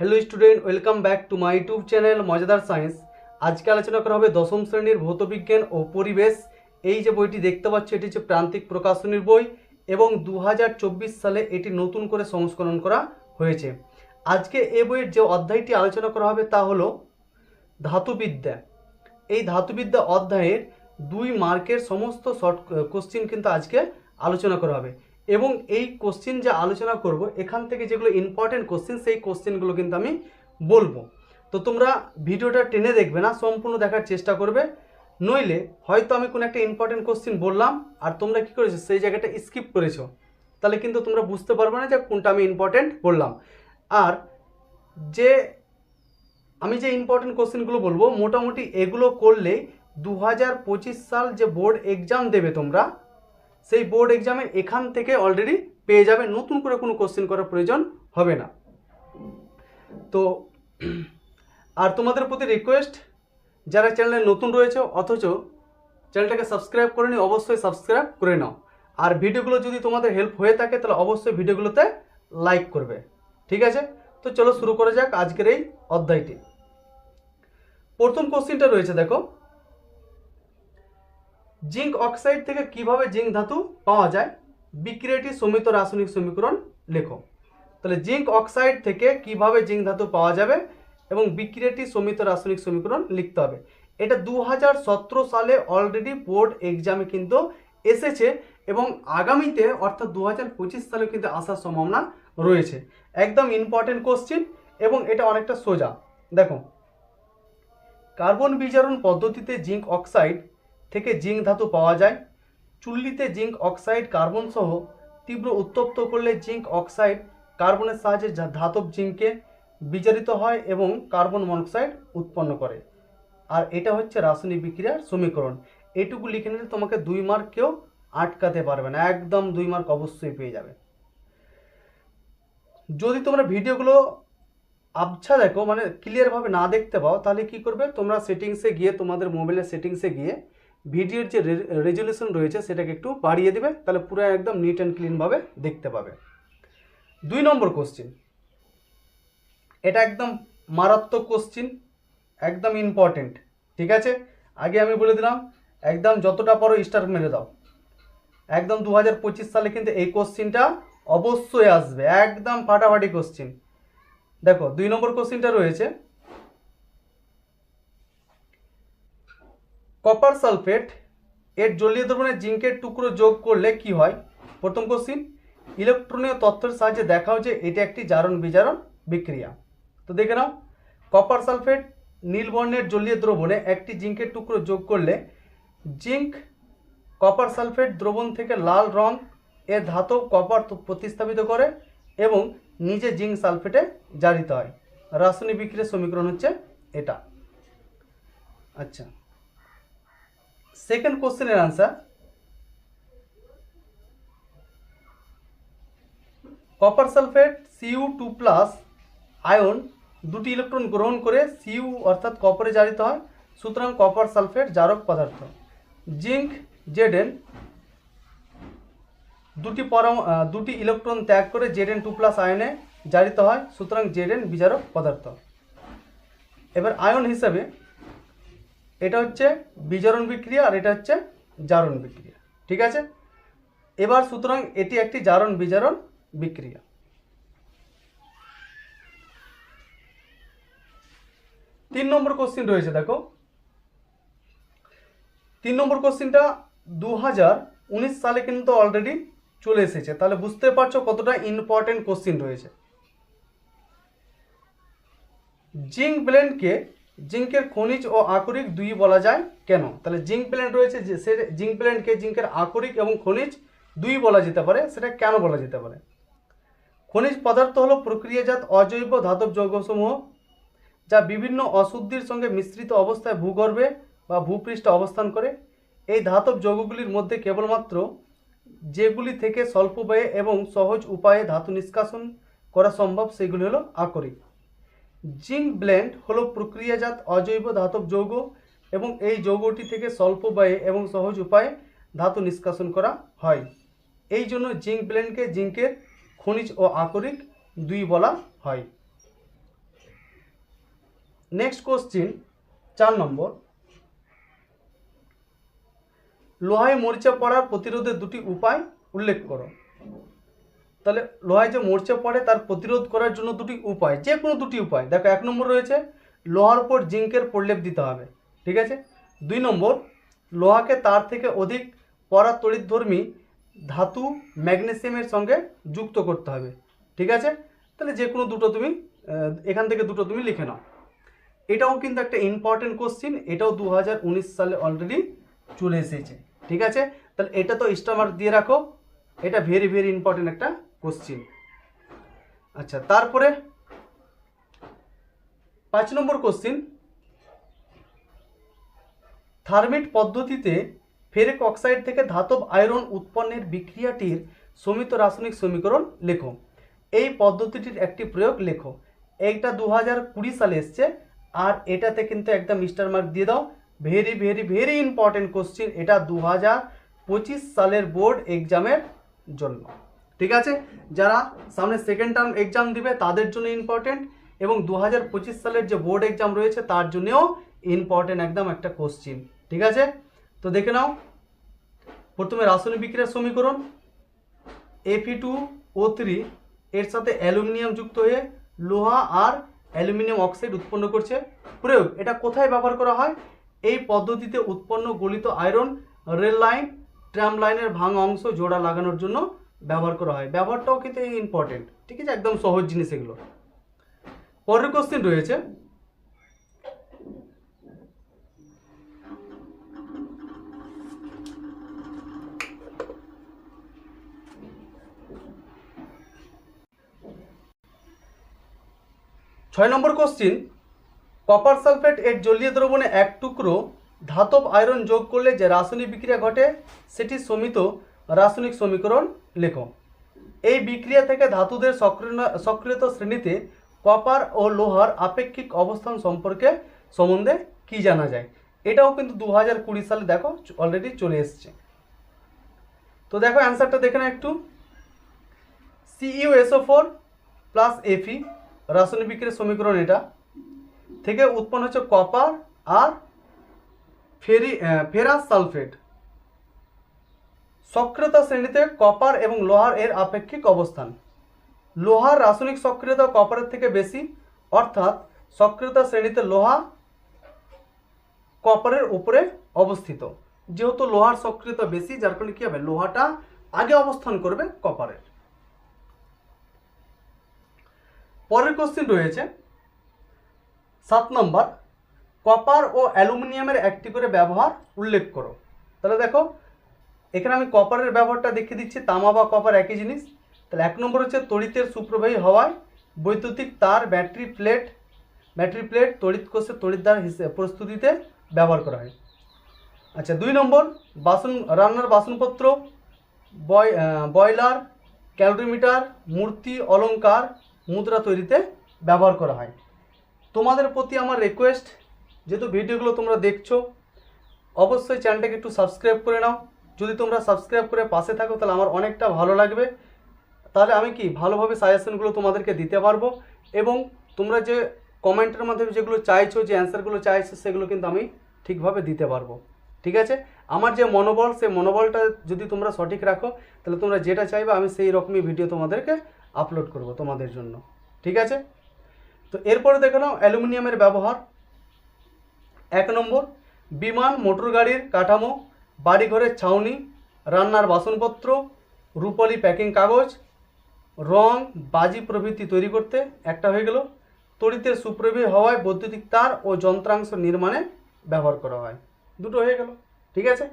Hello student welcome back to my YouTube channel মজাদার science আজকে আলোচনা করা হবে দশম শ্রেণির ভৌতবিজ্ঞান ও পরিবেশ। এই যে বইটি দেখতে পাচ্ছ, এটি হচ্ছে প্রান্তিক প্রকাশনীর বই এবং দু হাজার চব্বিশ সালে এটি নতুন করে সংস্করণ করা হয়েছে। আজকে এ বইয়ের যে অধ্যায়টি আলোচনা করা হবে তা হলো ধাতুবিদ্যা। এই ধাতুবিদ্যা অধ্যায়ের দুই মার্কের সমস্ত শর্ট কোশ্চিন কিন্তু আজকে আলোচনা করা হবে। এবং এই কোশ্চিন যে আলোচনা করব, এখান থেকে যেগুলো ইম্পর্টেন্ট কোশ্চিন সেই কোশ্চিনগুলো কিন্তু আমি বলব। তো তোমরা ভিডিওটা টেনে দেখবে না, সম্পূর্ণ দেখার চেষ্টা করবে। নইলে হয়তো আমি কোনো একটা ইম্পর্টেন্ট কোশ্চিন বললাম, আর তোমরা কী করেছ, সেই জায়গাটা স্কিপ করেছ। তাহলে কিন্তু তোমরা বুঝতে পারবে না যে কোনটা আমি ইম্পর্টেন্ট বললাম। আর যে আমি যে ইম্পর্টেন্ট কোশ্চেনগুলো বলব, মোটামুটি এগুলো করলে দু হাজার পঁচিশ সাল যে বোর্ড এক্সাম দেবে তোমরা সেই বোর্ড এক্সামে এখান থেকে অলরেডি পেয়ে যাবে, নতুন করে কোনো কোশ্চেন করার প্রয়োজন হবে না। তো, আর তোমাদের প্রতি রিকোয়েস্ট যারা চ্যানেলে নতুন রয়েছে, অথচ চ্যানেলটাকে সাবস্ক্রাইব করে নি অবশ্যই সাবস্ক্রাইব করে নাও। আর ভিডিওগুলো যদি তোমাদের হেল্প হয়ে থাকে, তাহলে অবশ্যই ভিডিওগুলোতে লাইক করবে। ঠিক আছে? তো চলো শুরু করা যাক আজকের এই অধ্যায়টি। প্রথম কোশ্চিনটা রয়েছে, দেখো। জিঙ্ক অক্সাইড থেকে কীভাবে জিঙ্ক ধাতু পাওয়া যায়? বিক্রিয়াটি সমিত রাসায়নিক সমীকরণ লেখো। তাহলে জিঙ্ক অক্সাইড থেকে কীভাবে জিঙ্ক ধাতু পাওয়া যাবে এবং বিক্রিয়াটি সমিত রাসায়নিক সমীকরণ লিখতে হবে। এটা দু হাজার সতেরো সালে অলরেডি বোর্ড এক্সামে কিন্তু এসেছে এবং আগামীতে, অর্থাৎ দু হাজার পঁচিশ সালে কিন্তু আসার সম্ভাবনা রয়েছে। একদম ইম্পর্টেন্ট কোশ্চিন এবং এটা অনেকটা সোজা। দেখো, কার্বন বিজারণ পদ্ধতিতে জিঙ্ক অক্সাইড থেকে জিঙ্ক ধাতু পাওয়া যায়। চুল্লিতে জিঙ্ক অক্সাইড কার্বন সহ তীব্র উত্তপ্ত করলে জিঙ্ক অক্সাইড কার্বনের সাহায্যে ধাতব জিঙ্কে বিজারিত হয় এবং কার্বন মনোক্সাইড উৎপন্ন করে। আর এটা হচ্ছে রাসায়নিক বিক্রিয়ার সমীকরণ। এটুকু লিখে নিলে তোমাকে দুই মার্ক কেউ আটকাতে পারবে না। একদম দুই মার্ক অবশ্যই পেয়ে যাবে। যদি তোমরা ভিডিওগুলো আবছা দেখো মানে ক্লিয়ারভাবে না দেখতে পাও, তাহলে কি করবে? তোমরা সেটিংসে গিয়ে তোমাদের মোবাইলের সেটিংসে গিয়ে ভিডিওর যে রেজলিউশন রয়েছে সেটাকে একটু বাড়িয়ে দেবে, তাহলে পুরো একদম নিট অ্যান্ড ক্লিনভাবে দেখতে পাবে। দুই নম্বর কোশ্চিন এটা একদম মারাত্মক কোশ্চিন একদম ইম্পর্টেন্ট ঠিক আছে? আগে আমি বলে দিলাম, একদম যতটা পারো স্টার মেরে দাও। একদম দু হাজার পঁচিশ সালে কিন্তু এই কোশ্চিনটা অবশ্যই আসবে, একদম ফাটাফাটি কোশ্চিন দেখো, দুই নম্বর কোশ্চিনটা রয়েছে কপার সালফেট এর জলীয় দ্রবণে জিঙ্কের টুকরো যোগ করলে কি হয়? প্রথম কোশ্চিন ইলেকট্রনীয় তথ্যের সাহায্যে দেখাও যে এটা একটি জারণ বিজারণ বিক্রিয়া। তো দেখে নাও কপার সালফেট নীল বর্ণের জলীয় দ্রবণে একটি জিঙ্কের টুকরো যোগ করলে জিঙ্ক কপার সালফেট দ্রবণ থেকে লাল রং এর ধাতব কপার প্রতিস্থাপিত করে এবং নিজে জিঙ্ক সালফেটে জারিত হয়। রাসায়নিক বিক্রিয়ার সমীকরণ হচ্ছে এটা। আচ্ছা। সেকেন্ড কোশ্চেনের answer. Copper sulphate C U two plus ion দুটি ইলেকট্রন গ্রহণ করে সিইউ অর্থাৎ কপারে জারিত হয়, সুতরাং কপার সালফেট জারক পদার্থ। জিঙ্ক, জেডেন দুটি পরম দুটি ইলেকট্রন ত্যাগ করে জেডেন টু প্লাস আয়নে জারিত হয়, সুতরাং জেডেন বিজারক পদার্থ। এবার আয়ন হিসাবে এটা হচ্ছে বিজারণ বিক্রিয়া আর এটা হচ্ছে জারণ বিক্রিয়া, ঠিক আছে? এবার সুতরাং এটি একটি জারণ বিজারণ বিক্রিয়া। তিন নম্বর কোশ্চিন রয়েছে, দেখো। তিন নম্বর কোশ্চিনটা দু সালে কিন্তু অলরেডি চলে এসেছে। তাহলে বুঝতে পারছ কতটা ইম্পর্টেন্ট কোশ্চিন রয়েছে। জিঙ্ক ব্লেন্ডকে জিঙ্কের খনিজ ও আকরিক দুই বলা যায়। কেন? তাহলে জিঙ্ক প্ল্যান্ট রয়েছে যে সে জিঙ্ক প্ল্যান্টকে জিঙ্কের আকরিক এবং খনিজ দুই বলা যেতে পারে, সেটা কেন বলা যেতে পারে? খনিজ পদার্থ হলো প্রক্রিয়াজাত অজৈব ধাতব যৌগসমূহ যা বিভিন্ন অশুদ্ধির সঙ্গে মিশ্রিত অবস্থায় ভূগর্ভে বা ভূপৃষ্ঠে অবস্থান করে। এই ধাতব যৌগগুলির মধ্যে কেবলমাত্র যেগুলি থেকে স্বল্প ব্যয়ে এবং সহজ উপায়ে ধাতু নিষ্কাশন করা সম্ভব, সেগুলি হলো আকরিক। জিঙ্ক ব্লেন্ড হলো প্রক্রিয়াজাত অজৈব ধাতব যৌগ এবং এই যৌগটি থেকে স্বল্প ব্যয়ে এবং সহজ উপায়ে ধাতু নিষ্কাশন করা হয়। এই জন্য জিঙ্ক ব্লেন্ডকে জিঙ্কের খনিজ ও আকরিক দুই বলা হয়। নেক্সট কোশ্চিন, চার নম্বর। লোহায় মরিচা পড়ার প্রতিরোধের দুটি উপায় উল্লেখ করো। তাহলে লোহায় যে মরচে পড়ে তার প্রতিরোধ করার জন্য দুটি উপায়, যে কোনো দুটি উপায়। দেখো, এক নম্বর রয়েছে, লোহার উপর জিঙ্কের প্রলেপ দিতে হবে, ঠিক আছে? দুই নম্বর, লোহাকে তার থেকে অধিক পরাতড়িৎধর্মী ধাতু ম্যাগনেসিয়ামের সঙ্গে যুক্ত করতে হবে, ঠিক আছে? তাহলে যে কোনো দুটো তুমি এখান থেকে দুটো তুমি লিখে নাও। এটাও কিন্তু একটা ইম্পর্টেন্ট কোশ্চিন এটাও দু হাজার উনিশ সালে অলরেডি চলে এসেছে, ঠিক আছে? তাহলে এটা তো স্টামার দিয়ে রাখো, এটা ভেরি ভেরি ইম্পর্টেন্ট একটা কোশ্চিন। আচ্ছা তারপরে পাঁচ নম্বর কোশ্চিন। থার্মিট পদ্ধতিতে ফেরিক অক্সাইড থেকে ধাতব আয়রন উৎপন্নের বিক্রিয়াটির সমিত রাসায়নিক সমীকরণ লেখো। এই পদ্ধতিটির একটি প্রয়োগ লেখো। এইটা দু হাজার কুড়ি সালে এসছে, আর এটাতে কিন্তু একদম স্টার মার্ক দিয়ে দাও। Very very very important question. এটা দু হাজার পঁচিশ সালের বোর্ড এক্সামের জন্য। ঠিক আছে? যারা সামনে সেকেন্ড টার্ম এক্সাম দিবে, তাদের জন্য ইম্পর্টেন্ট এবং দু হাজার পঁচিশ সালের যে বোর্ড এক্সাম রয়েছে, তার জন্যও ইম্পর্টেন্ট একদম একটা কোশ্চিন ঠিক আছে? তো দেখে নাও। প্রথমে রাসায়নিক বিক্রিয়ার সমীকরণ এফি টু ও থ্রি এর সাথে অ্যালুমিনিয়াম যুক্ত হয়ে লোহা আর অ্যালুমিনিয়াম অক্সাইড উৎপন্ন করছে। প্রয়োগ, এটা কোথায় ব্যবহার করা হয়? এই পদ্ধতিতে উৎপন্ন গলিত আয়রন, রেল লাইন, ট্রাম লাইনের ভাঙা অংশ জোড়া লাগানোর জন্য ব্যবহার করা হয়। ব্যবহারটাও কিন্তু ইম্পর্টেন্ট ঠিক আছে? একদম সহজ জিনিস এগুলো। পরের কোশ্চেন রয়েছে। ছয় নম্বর কোশ্চিন কপার সালফেট এর জলীয় দ্রবণে এক টুকরো ধাতব আয়রন যোগ করলে যে রাসায়নিক বিক্রিয়া ঘটে, সেটি সমিত রাসায়নিক সমীকরণ লেখো এই বিক্রিয়া থেকে ধাতুদের সক্রিয় সক্রিয়ত শ্রেণীতে কপার ও লোহার আপেক্ষিক অবস্থান সম্পর্কে সম্বন্ধে কি জানা যায়? এটাও কিন্তু দু হাজার কুড়ি সালে দেখো অলরেডি চলে এসছে। তো দেখো অ্যান্সারটা দেখে না একটু। সিইউএসও ফোর প্লাস এফি রাসায়নিক বিক্রিয়ার সমীকরণ এটা। থেকে উৎপন্ন হচ্ছে কপার আর ফেরি ফেরাস সালফেট। সক্রিয়তা শ্রেণীতে কপার এবং লোহার এর আপেক্ষিক অবস্থান। লোহার রাসায়নিক সক্রিয়তা কপারের থেকে বেশি, অর্থাৎ সক্রিয়তা শ্রেণীতে লোহা কপারের উপরে অবস্থিত। যেহেতু লোহার সক্রিয়তা বেশি, যার কারণে কী হবে? লোহাটা আগে অবস্থান করবে কপারের। পরের কোশ্চেন রয়েছে, সাত নম্বর, কপার ও অ্যালুমিনিয়ামের একটি করে ব্যবহার উল্লেখ করো। তাহলে দেখো এখানে আমি কপারের ব্যবহারটা দেখিয়ে দিচ্ছি, তামা বা কপার একই জিনিস। তাহলে এক নম্বর হচ্ছে তড়িতের সুপ্রবাহী হওয়ায় বৈদ্যুতিক তার ব্যাটারি প্লেট ব্যাটারি প্লেট তড়িৎ কোষে তড়িৎদ্বার হিসেবে প্রস্তুতিতে ব্যবহার করা হয়। আচ্ছা দুই নম্বর, বাসন, রান্নার বাসনপত্র, বয় বয়লার, ক্যালোরিমিটার, মূর্তি, অলংকার, মুদ্রা তৈরিতে ব্যবহার করা হয়। তোমাদের প্রতি আমার রিকোয়েস্ট যেহেতু ভিডিওগুলো তোমরা দেখছ, অবশ্যই চ্যানেলটাকে একটু সাবস্ক্রাইব করে নাও। যদি তোমরা সাবস্ক্রাইব করে পাশে থাকো, তাহলে আমার অনেকটা ভালো লাগবে। তাহলে আমি কি ভালোভাবে সাজেশনগুলো তোমাদেরকে দিতে পারব? এবং তোমরা যে কমেন্টের মাধ্যমে যেগুলো চাইছো, যে অ্যান্সারগুলো চাইছো, সেগুলো কিন্তু আমি ঠিকভাবে দিতে পারব। ঠিক আছে? আমার যে মনোবল, সেই মনোবলটা যদি তোমরা সঠিক রাখো, তাহলে তোমরা যেটা চাইবে, আমি সেই রকমই ভিডিও তোমাদেরকে আপলোড করব তোমাদের জন্য। ঠিক আছে? তো এরপরে দেখে নাও, অ্যালুমিনিয়ামের ব্যবহার। এক নম্বর, বিমান, মোটর গাড়ির কাঠামো। বাড়িঘরের ছাউনি, রান্নার বাসনপত্র, রূপালি প্যাকিং কাগজ, রং, বাজি প্রভৃতি তৈরি করতে একটা হয়ে গেল। তড়িতের সুপ্রবাহী হওয়ায় বৈদ্যুতিক তার ও যন্ত্রাংশ নির্মাণে ব্যবহার করা হয়। দুটো হয়ে গেল, ঠিক আছে?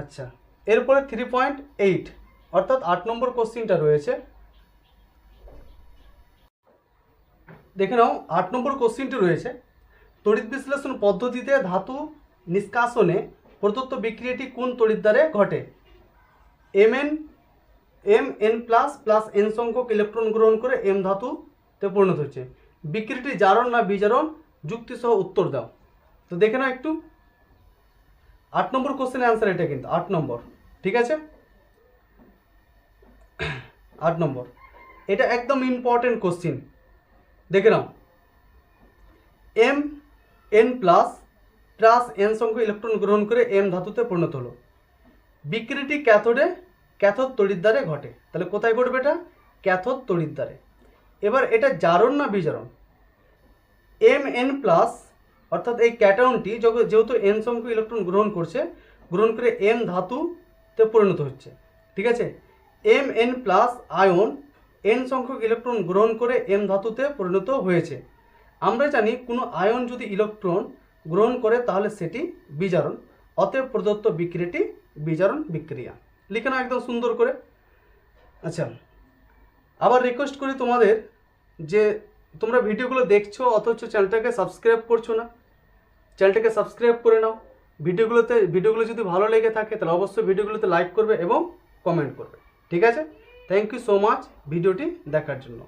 আচ্ছা এরপরে থ্রি পয়েন্ট এইট অর্থাৎ আট নম্বর কোশ্চিনটা রয়েছে। দেখে নাও, আট নম্বর কোশ্চিনটি রয়েছে। তড়িৎ বিশ্লেষণ পদ্ধতিতে ধাতু নিষ্কাশনে প্রদত্ত বিক্রিয়াটি কোন তড়িৎদ্বারে ঘটে? M N M N plus plus N সংখ্যক ইলেকট্রন গ্রহণ করে এম ধাতুতে পরিণত হচ্ছে। বিক্রিয়াটি জারণ না বিজারণ, যুক্তি সহ উত্তর দাও। তো দেখে নাও একটু। আট নম্বর কোশ্চেনের অ্যান্সার এটা কিন্তু, আট নম্বর। ঠিক আছে? আট নম্বর। এটা একদম ইম্পর্টেন্ট কোশ্চিন দেখে নাও। M N plus plus N সংখ্যক ইলেকট্রন গ্রহণ করে এম ধাতুতে পরিণত হলো। বিক্রিয়াটি ক্যাথোডে ক্যাথোড তড়িৎদ্বারে ঘটে। তাহলে কোথায় ঘটবে এটা? ক্যাথোড তড়িৎদ্বারে এবার এটা জারণ না বিজারণ? এম এন প্লাস, অর্থাৎ এই ক্যাটাউনটি যেহেতু এন সংখ্যক ইলেকট্রন গ্রহণ করছে, গ্রহণ করে এম ধাতুতে পরিণত হচ্ছে। ঠিক আছে? M N plus ion, N সংখ্যক ইলেকট্রন গ্রহণ করে এম ধাতুতে পরিণত হয়েছে। আমরা জানি কোনো আয়ন যদি ইলেকট্রন গ্রহণ করে তাহলে সেটি বিজারণ। অতএব প্রদত্ত বিক্রিয়াটি বিজারণ বিক্রিয়া। লিখে নাও একদম সুন্দর করে। আচ্ছা আবার রিকোয়েস্ট করি তোমাদের যে তোমরা ভিডিওগুলো দেখছ, অথচ চ্যানেলটাকে সাবস্ক্রাইব করছ না। চ্যানেলটাকে সাবস্ক্রাইব করে নাও। ভিডিওগুলোতে, ভিডিওগুলো যদি ভালো লেগে থাকে, তাহলে অবশ্যই ভিডিওগুলোতে লাইক করবে এবং কমেন্ট করবে। ঠিক আছে? থ্যাংক ইউ সো মাচ ভিডিওটি দেখার জন্য।